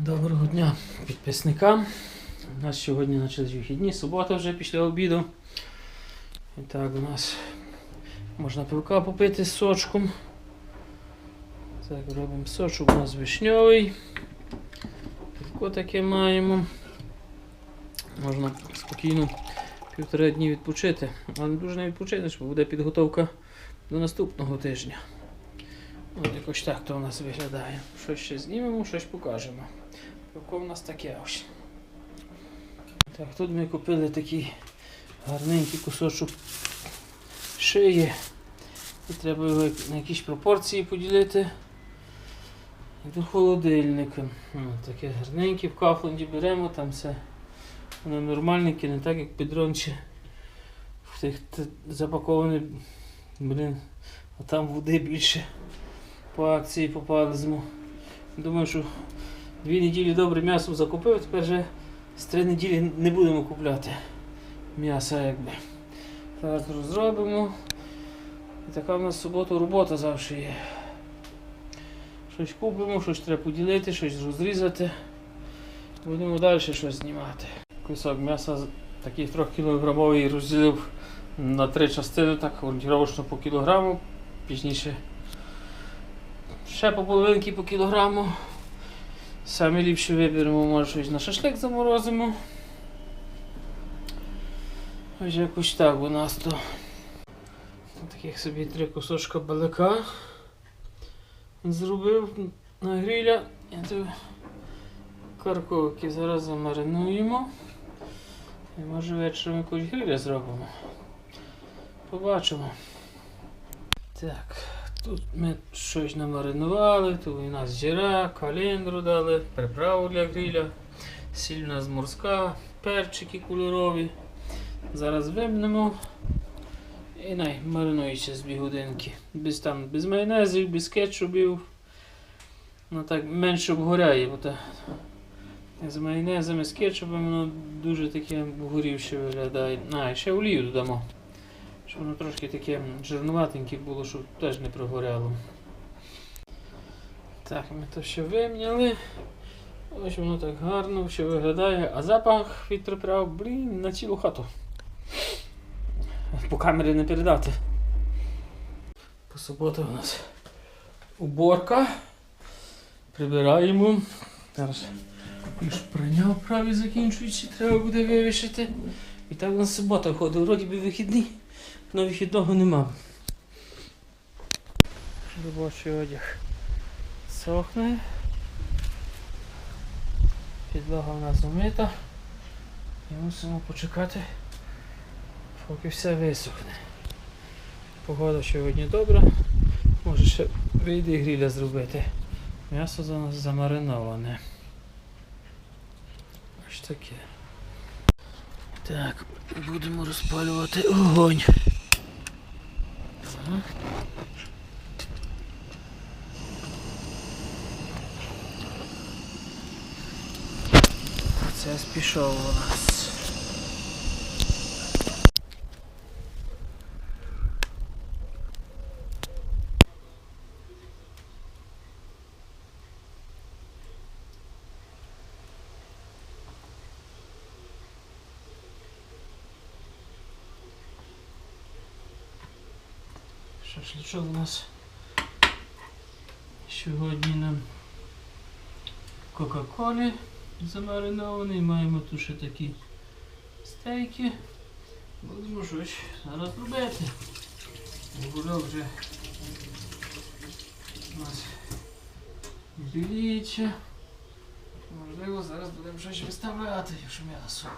Доброго дня підписникам. У нас сьогодні почались вихідні, субота вже після обіду. І так, у нас можна пивка попити з сочком. Так, робимо сочок, у нас вишньовий. Пивко таке маємо. Можна спокійно півтора дні відпочити. Але дуже не відпочинеш, бо буде підготовка до наступного тижня. От якось так то у нас виглядає. Щось ще знімемо, щось покажемо. Пивко в нас таке ось. Так, тут ми купили такий гарненький кусочок шиї. І треба його на якісь пропорції поділити. До холодильника. Таке гарненьке в Кафленді беремо, там все воно нормальненьке, не так як підронче. В тих запаковане, блін, а там води більше по акції попали зиму. Думаю, що дві неділі добре м'ясо закупив, тепер вже з три неділі не будемо купляти м'яса якби. Зараз розробимо. І така в нас суботу робота завжди є. Щось купимо, щось треба поділити, щось розрізати. Будемо далі щось знімати. Кусок м'яса такий 3 кілограмовий розділив на три частини, так орієнтировочно по кілограму. Пізніше ще по половинки по кілограму. Самі ліпше виберемо, може щось на шашлик заморозимо. Ось якось так у нас то. Таких собі три кусочка балика зробив на гриля. Карковки зараз замаринуємо. І може вечором якусь гриля зробимо. Побачимо. Так. Тут ми щось намаринували, тут у нас жира, каліндру дали, приправу для гриля, сіль у морська, перчики кольорові. Зараз вимнемо і най маринується з дві годинки. Без, там, без майонезів, без кетчупів. Ну так менше обгоряє, бо та, з майонезами, з кетчупом воно дуже таке обгорівше виглядає. А, ще олію додамо. Щоб воно трошки таке жирнуватеньке було, щоб теж не прогоряло. Так, ми то ще вимняли. Ось воно так гарно все виглядає. А запах від приправ, блін, на цілу хату. По камері не передати. По суботу у нас уборка. Прибираємо. Зараз і прання в праві закінчується, треба буде вивішити. І так у нас субота входить, вроді би вихідний. На вихідного нема. Робочий одяг сохне. Підлога у нас замита. І мусимо почекати, поки все висохне. Погода сьогодні добра. Може ще вийде і гріля зробити. М'ясо за нас замариноване. Ось таке. Так, будемо розпалювати огонь. Ага. Це пішов у нас. Шашличок у нас сьогодні нам Кока-Колі замаринований. Маємо тут ще такі стейки. Будемо щось зараз робити. Бурок вже у нас біліється. Можливо, зараз будемо щось виставляти, якщо м'ясо.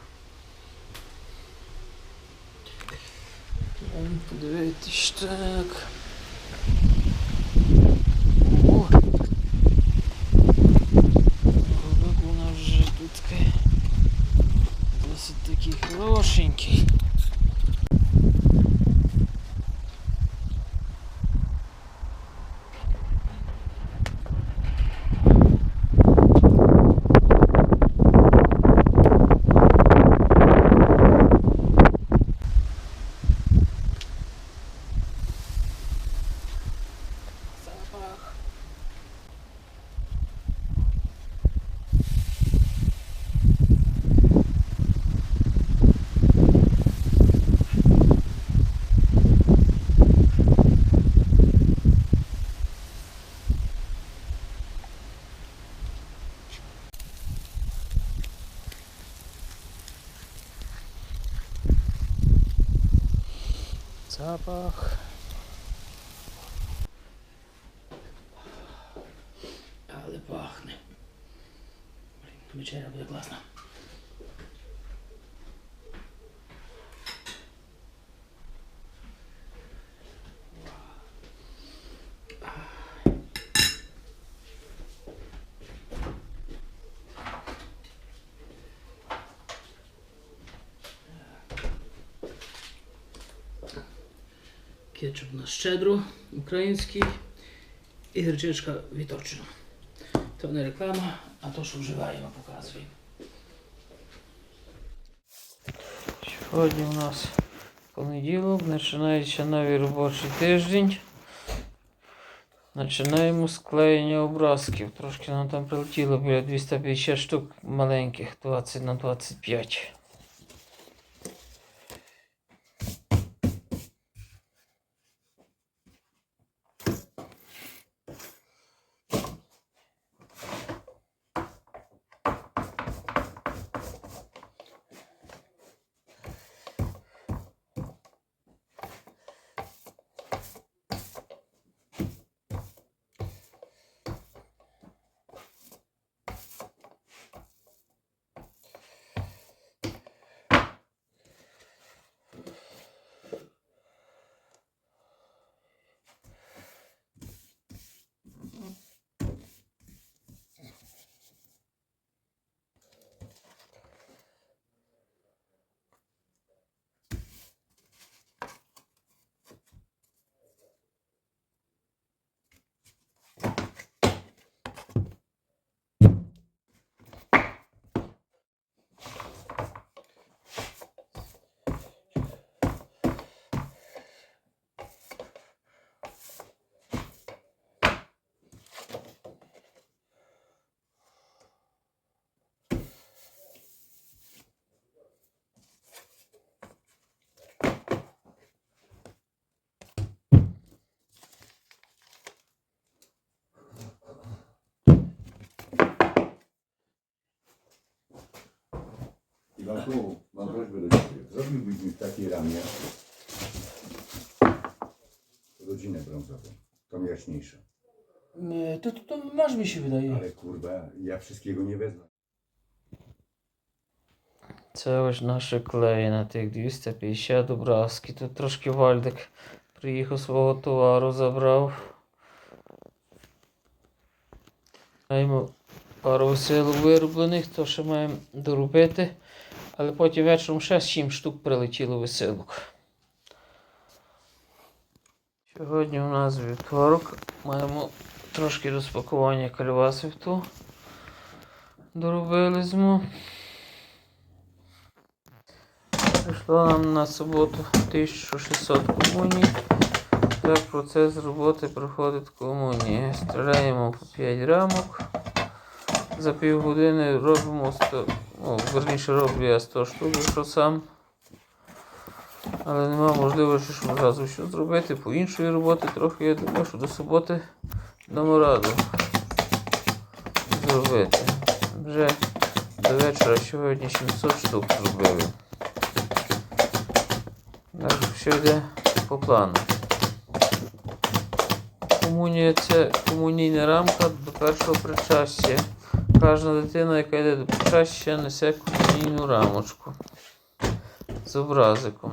Ем, Подивитись так. О! Голубок у нас вже тут такий досить такий хорошенький. запах. Але пахне. Блін, вечеря буде класна. Кетчуп у нас щедро, український і гречичка відточена. То не реклама, а то, що вживаємо, показуємо. Сьогодні у нас понеділок, починається новий робочий тиждень. Починаємо з клеєння образків. Трошки нам там прилетіло біля 250 штук маленьких, 20 на 25. Iwanku, mam prośbę do Ciebie. Zrobiłbyś mi w takiej ramie rodzinę brązową, tą jaśniejszą. To, to, to masz mi się wydaje. Ale kurwa, ja wszystkiego nie wezmę. Це ось наше клеї на тих 250 образки. Тут трошки Вальдик приїхав свого товару, забрав. Маємо пару сил вироблених, то ще маємо доробити. Але потім вечором ще 7 штук прилетіло веселок. Сьогодні у нас вівторок. Маємо трошки розпакування кальвасів ту. Доробили зму. Прийшло нам на суботу 1600 комуній. Так процес роботи проходить комунії. Стріляємо по 5 рамок. За півгодини робимо 100, ну, верніше роблю я 100 штук, якщо сам. Але нема можливості, щоб одразу що зробити. По іншої роботи трохи я думаю, що до суботи дамо раду зробити. Вже до вечора сьогодні 700 штук зробили. Так, що йде по плану. Комунія це комунійна рамка до першого причастя. Кожна дитина, яка йде до причастя, несе комунійну рамочку з образиком.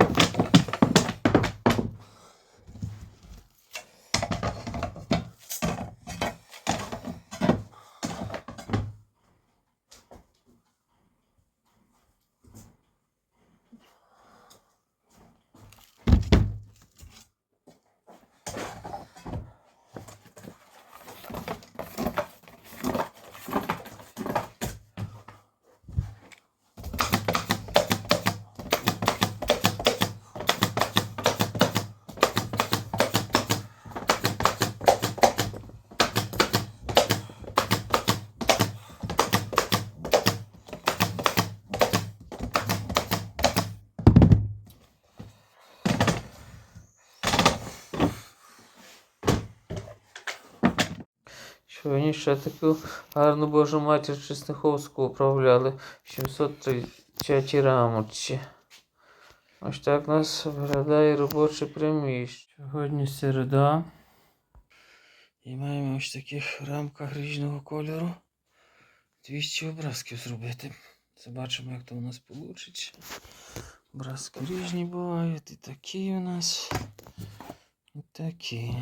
Ще таку гарну Божу матір Чесняховську управляли в 730 рамочці. Ось так нас виглядає робоче приміщення. Сьогодні середа. І маємо ось таких рамках різного кольору 200 образків зробити. Побачимо, як то у нас вийде. Образки різні бувають. І такі у нас. І такі.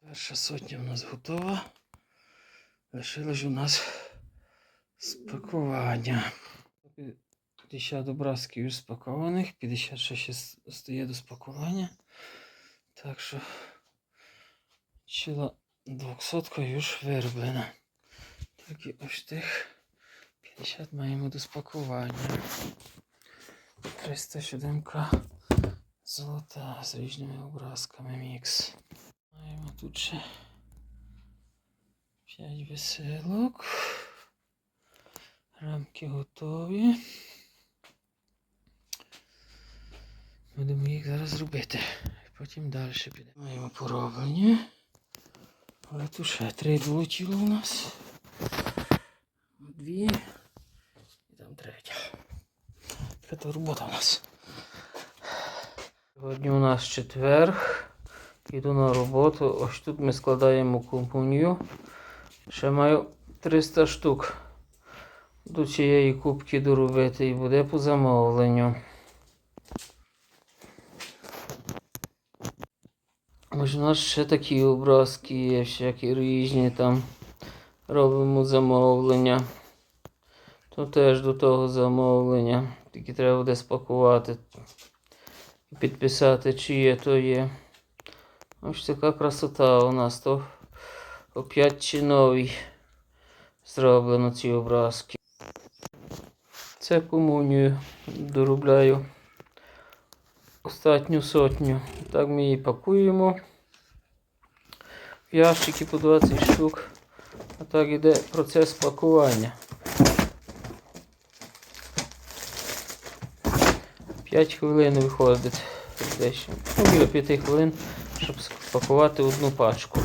Перша сотня у нас готова. Лишилось у нас спакування. 50 образків вже спакованих, 56 ще с- стає до спакування. Так що ціла 200 вже вироблена. Так і ось тих 50 маємо до спакування. 307 золота з різними образками мікс. Маємо тут ще 5 веселок. Рамки готові. Будемо їх зараз робити. Потім далі підемо. Маємо пороблені. Але тут ще три долетіло у нас. Дві. І там третя. Така робота у нас. Сьогодні у нас четверг. Іду на роботу. Ось тут ми складаємо компанію. Ще маю 300 штук до цієї кубки доробити і буде по замовленню. Ось у нас ще такі образки є, всякі різні там. Робимо замовлення. То теж до того замовлення. Тільки треба буде спакувати і підписати, чиє то є. Ось така красота у нас то опять чи новий зроблено ці образки. Це комунію доробляю остатню сотню. Так ми її пакуємо. В ящики по 20 штук. А так іде процес пакування. 5 хвилин виходить десь. Ну, біля 5 хвилин, щоб спакувати одну пачку.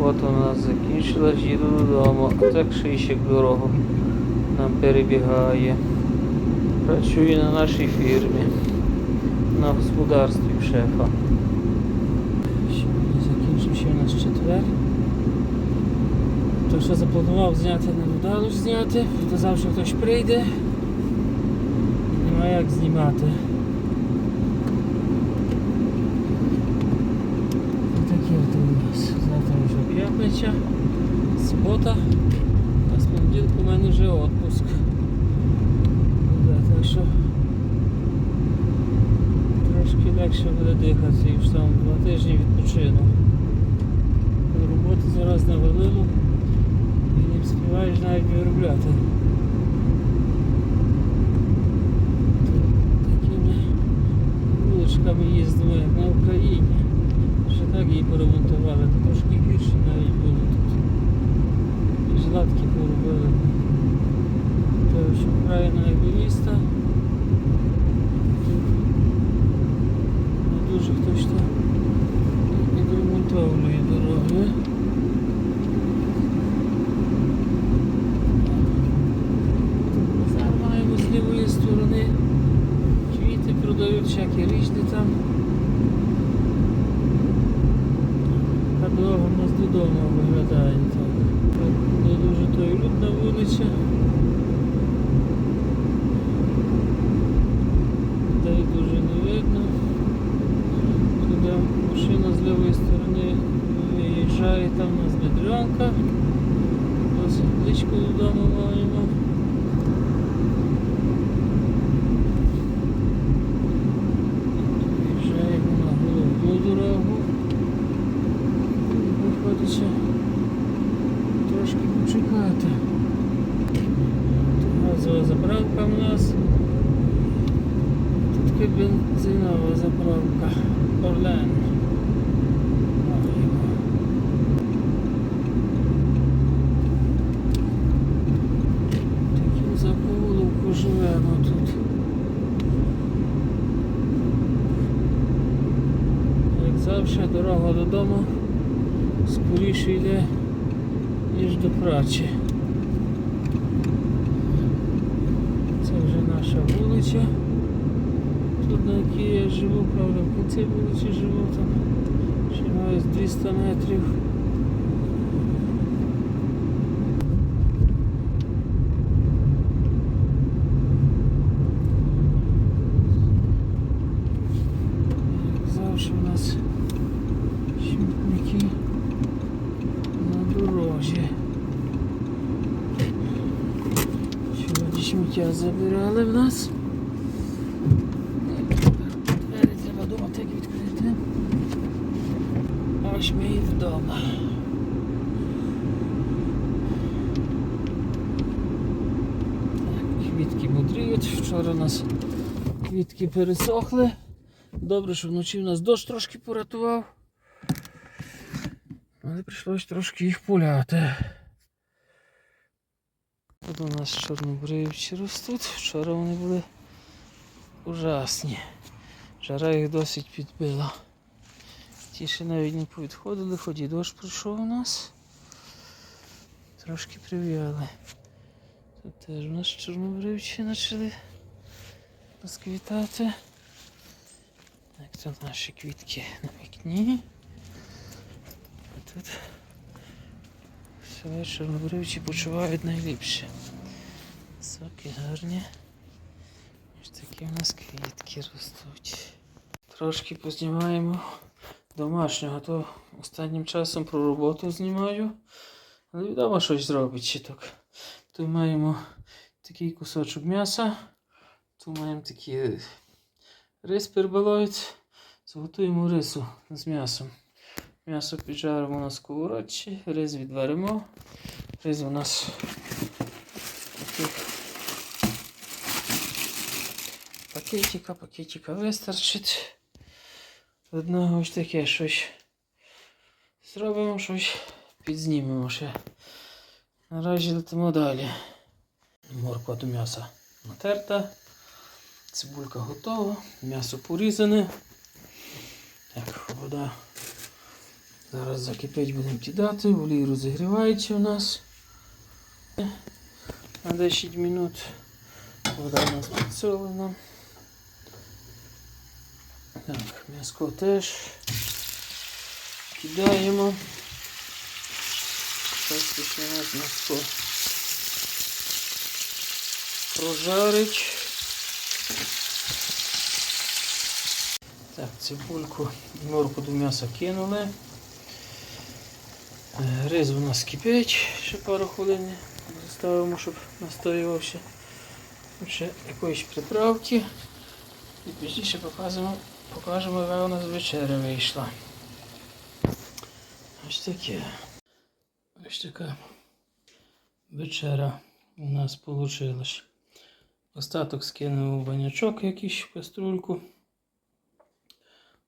От у нас закінчилась, їду додому. А дорогу нам перебігає. Працює на нашій фірмі, на господарстві в шефа. Сьогодні закінчив ще у нас четвер. То, що запланував зняти, не вдалося зняти. Казав, що хтось прийде. Нема як знімати. Таке от у нас. Завтра вже п'ятниця, субота, понеділку у мене вже відпуск. Так що трошки легше буде дихати, і там два тижні відпочину. Роботи зараз навалило і не встигаєш навіть виробляти. Такими вуличками їздимо, як на Україні. Ще так її поремонтували, то трошки гірше навіть було Златки поробили. То що правильно якби міста. Не дуже хтось там відремонтовує дороги. тільки бензинова заправка. Орлен. Таким заколку живемо тут. Як завжди дорога додому скоріше йде, ніж до праці. Правда, в кінці вулиці живу там. Ще маю з 200 метрів. Завжди у нас смітники на дорозі. Сьогодні сміття забирали в нас. Двері треба думати, як відкрити. Ось ми і вдома. Так, Квітки мудріють. Вчора у нас квітки пересохли. Добре, що вночі у нас дощ трошки порятував. Але прийшлось трошки їх пуляти. Тут у нас чорнобривці ростуть. Вчора вони були ужасні. Жара їх досить підбила. Ті ще навіть не повідходили, хоч і дощ прийшов у нас. Трошки прив'яли. Тут теж у нас чорнобривці почали розквітати. Так, тут наші квітки на вікні. А тут все чорнобривці почувають найліпше. Соки гарні. Ось такі у нас квітки ростуть. Трошки познімаємо домашнього, то останнім часом про роботу знімаю. Але відомо щось зробить так. Тут маємо такий кусочок м'яса. Тут маємо такий рис пербалоїд. Зготуємо рису з м'ясом. М'ясо піджаримо на сковородці, рис відваримо. Рис у нас пакетика, пакетика вистачить. Одного ось таке щось зробимо, щось підзнімемо ще. Наразі летимо далі. Морква до м'яса натерта. Цибулька готова, м'ясо порізане. Так, вода. Зараз закипить, будемо кидати, олій розігрівається у нас. На 10 минут вода у нас підсолена. Так, м'яско теж кидаємо. Зараз після нас м'яско прожарить. Так, цибульку і морку до м'яса кинули. Е, Рис у нас кипить, ще пару хвилин заставимо, щоб настоювався. Ще якоїсь приправки. І пізніше покажемо, покажемо, яка у нас вечеря вийшла. Ось таке. Ось така вечеря у нас вийшла. Остаток скинув у банячок якийсь в каструльку.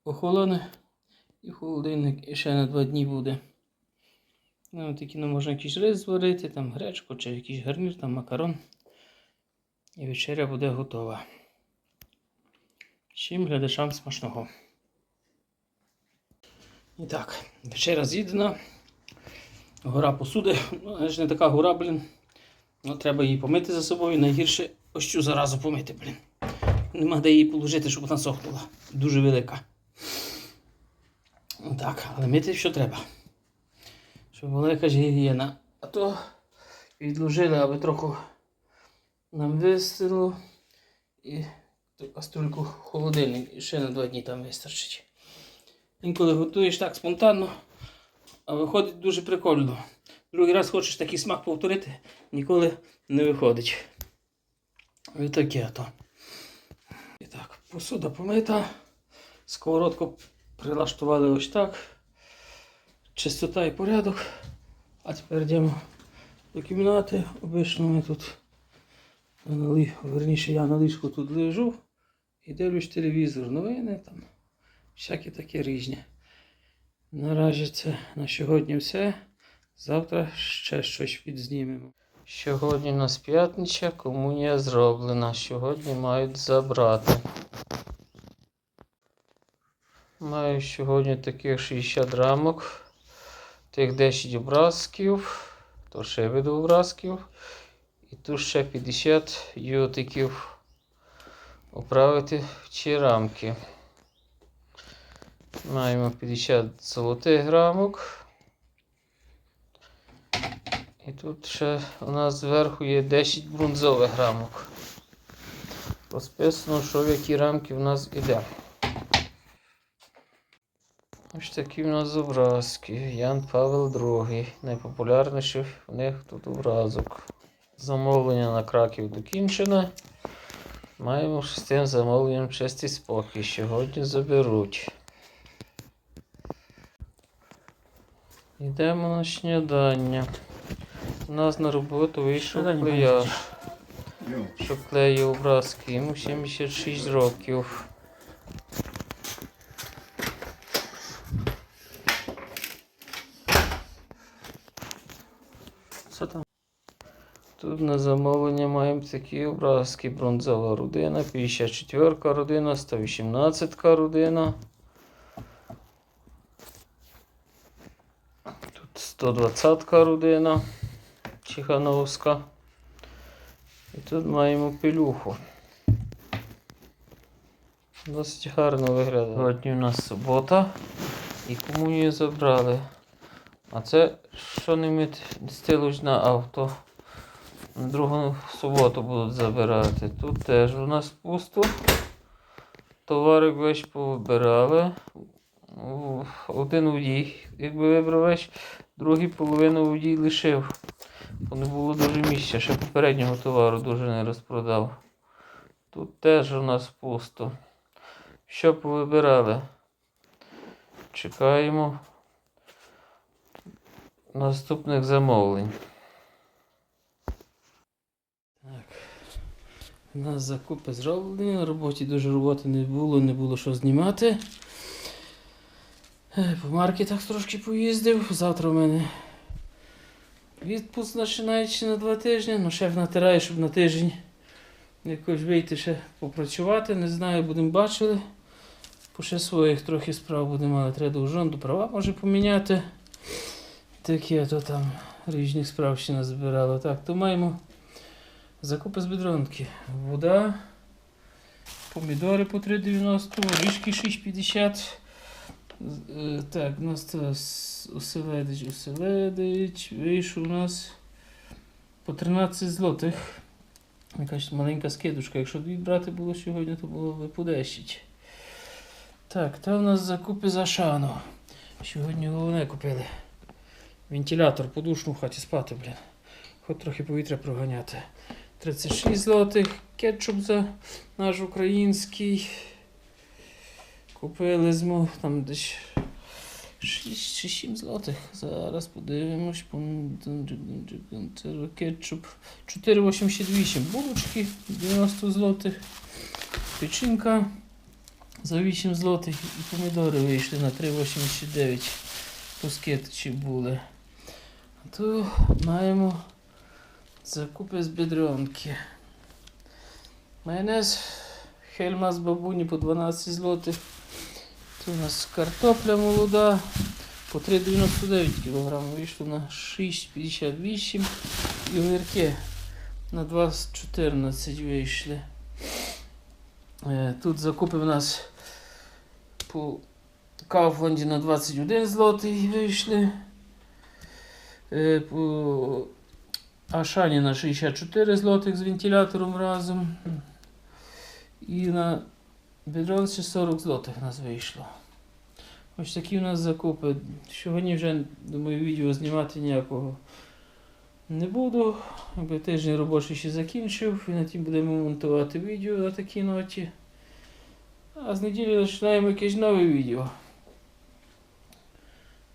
Охолоне і в холодильник і ще на два дні буде. Ну, такі ну, можна якийсь рис зварити, там гречку чи якийсь гарнір, там макарон. І вечеря буде готова. Всім глядачам смачного. І так, вечеря з'їдена. Гора посуди. Ну, ж не така гора, блін. Ну, треба її помити за собою. Найгірше ось цю заразу помити, блін. Нема де її положити, щоб вона сохнула. Дуже велика. Ну, Так, але мити що треба. Щоб була якась гігієна. А то відложили, аби трохи нам вистило. І ту каструльку холодильник. І ще на два дні там вистачить. Інколи готуєш так спонтанно, а виходить дуже прикольно. Другий раз хочеш такий смак повторити, ніколи не виходить. І таке то. І так, посуда помита. Сковородку прилаштували ось так. Чистота і порядок. А тепер йдемо до кімнати. Обично ми тут на верніше я на ліжку тут лежу і дивлюсь телевізор. Новини там. Всякі такі різні. Наразі це на сьогодні все. Завтра ще щось відзнімемо. Сьогодні у нас п'ятниця, комунія зроблена. Сьогодні мають забрати. Маю сьогодні таких 60 рамок. Тих 10 образків, то ще від образків. І тут ще 50 ютиків оправити в ці рамки. Маємо 50 золотих рамок. І тут ще у нас зверху є 10 бронзових рамок. Розписано, що в які рамки в нас іде. Ось такі в нас образки. Ян Павел II. Найпопулярніший в них тут образок. Замовлення на краків докінчене. Маємо з тим замовленням чистий спокій. Сьогодні заберуть. Йдемо на снідання. У нас на роботу вийшов Ну, що клеє образки. Йому 76 років. Що там? Тут на замовлення маємо такі образки. Бронзова родина, 54 родина, 118 родина. Тут 120 родина Чехановська. І тут маємо пилюху. Досить гарно виглядає. Сьогодні у нас субота і комунію забрали. А це що не стилусь на авто. Другу суботу будуть забирати. Тут теж у нас пусто. Товарик весь повибирали. Один водій, якби вибрав весь, другий половину водій лишив. Бо не було дуже місця, ще попереднього товару дуже не розпродав. Тут теж у нас пусто. Що повибирали? Чекаємо наступних замовлень. Так. У нас закупи зроблені, на роботі дуже роботи не було, не було що знімати. Е, По маркетах трошки поїздив. Завтра у мене відпуск починаючи на два тижні. Ну, шеф натирає, щоб на тиждень якось вийти ще попрацювати. Не знаю, будемо бачили. По ще своїх трохи справ будемо, але треба до права може поміняти. Таке, то там різних справ ще назбирало. Так, то маємо закупи з бедронки. Вода, помідори по 3,90, ріжки 6,50. Е, Так, у нас с- оселедич, оселедич. Вийшов у нас по 13 злотих. Якась маленька скидушка. Якщо дві брати було сьогодні, то було б по 10. Так, та у нас закупи за шану. Сьогодні головне купили. Вентилятор, подушну в хаті спати, блін. Хоч трохи повітря проганяти. 36 злотих, кетчуп за наш український. Купили змо там десь 6 чи 7 злотих. Зараз подивимось. Кетчуп. 4,88 булочки, 90 злотих. Печінка за 8 злотих і помідори вийшли на 3,89 пускетичі були. А то маємо закупи з бедронки. Майонез Хельма з бабуні по 12 злотих. Тут у нас картопля молода по 3,99 кг вийшло на 6,58 і огірки на 2,14 вийшли. Е, Тут закупи в нас по Кауфланді на 21 злотий вийшли. Е, По Ашані на 64 злотих з вентилятором разом. І на Бедронці 40 злотих у нас вийшло. Ось такі у нас закупи. Сьогодні вже, думаю, відео знімати ніякого не буду. Якби тиждень робочий ще закінчив, і на тім будемо монтувати відео на такій ноті. А з неділі починаємо якесь нове відео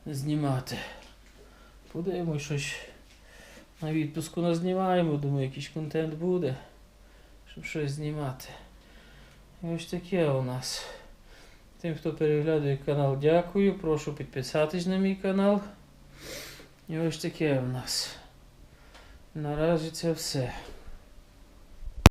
знімати. Подивимось щось на відпуску назнімаємо, думаю, якийсь контент буде, щоб щось знімати. І ось таке у нас. Тим, хто переглядає канал, дякую. Прошу підписатись на мій канал. І ось таке у нас. Наразі це все.